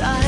inside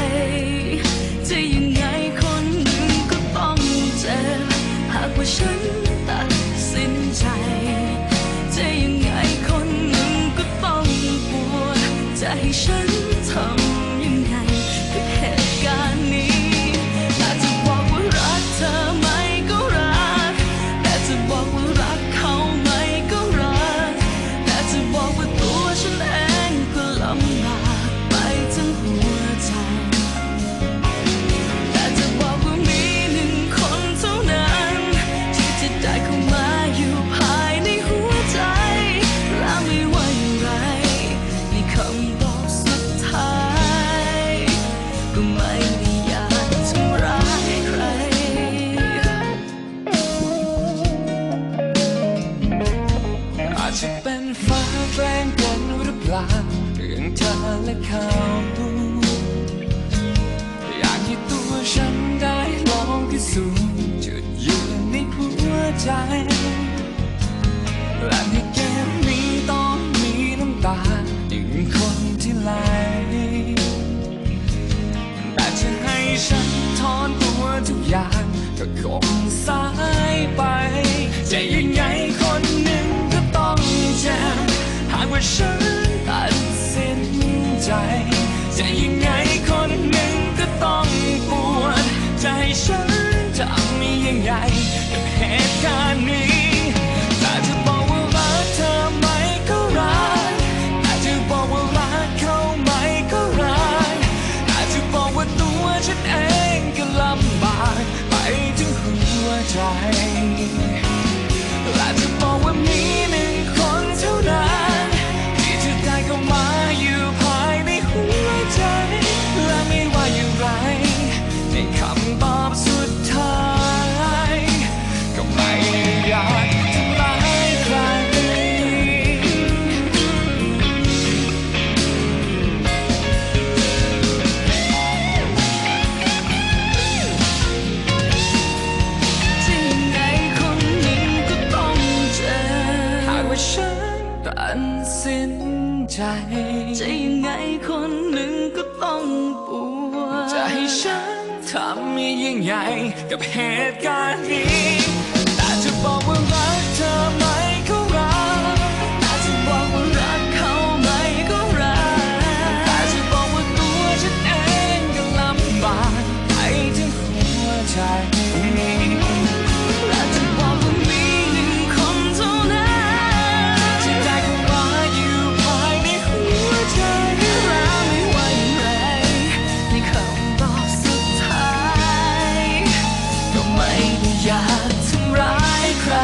แกล้งกันหรือเปล่าเรื่องเธอและข่าวดูอยากให้ตัวฉันได้ลองพิสูจน์จุดยืนในหัวใจ ใจจะยังไงคนหนึ่งก็ต้องปวดใจฉันจะมียังไงกับเหตุการณ์นี้ถ้าจะบอกว่ารักเธอไหมก็รักถ้าจะบอกว่ารักเขาไหมก็รักถ้าจะบอกว่าตัวฉันเองก็ลำบากไปถึงหัวใจันสิ้นใจ จะยังไงคนหนึ่งก็ต้องปวดจะให้ฉันทำยิ่งใหญ่กับเหตุการณ์นี้ แต่จะบอกว่ารัก ไม่อยากทำร้ายใคร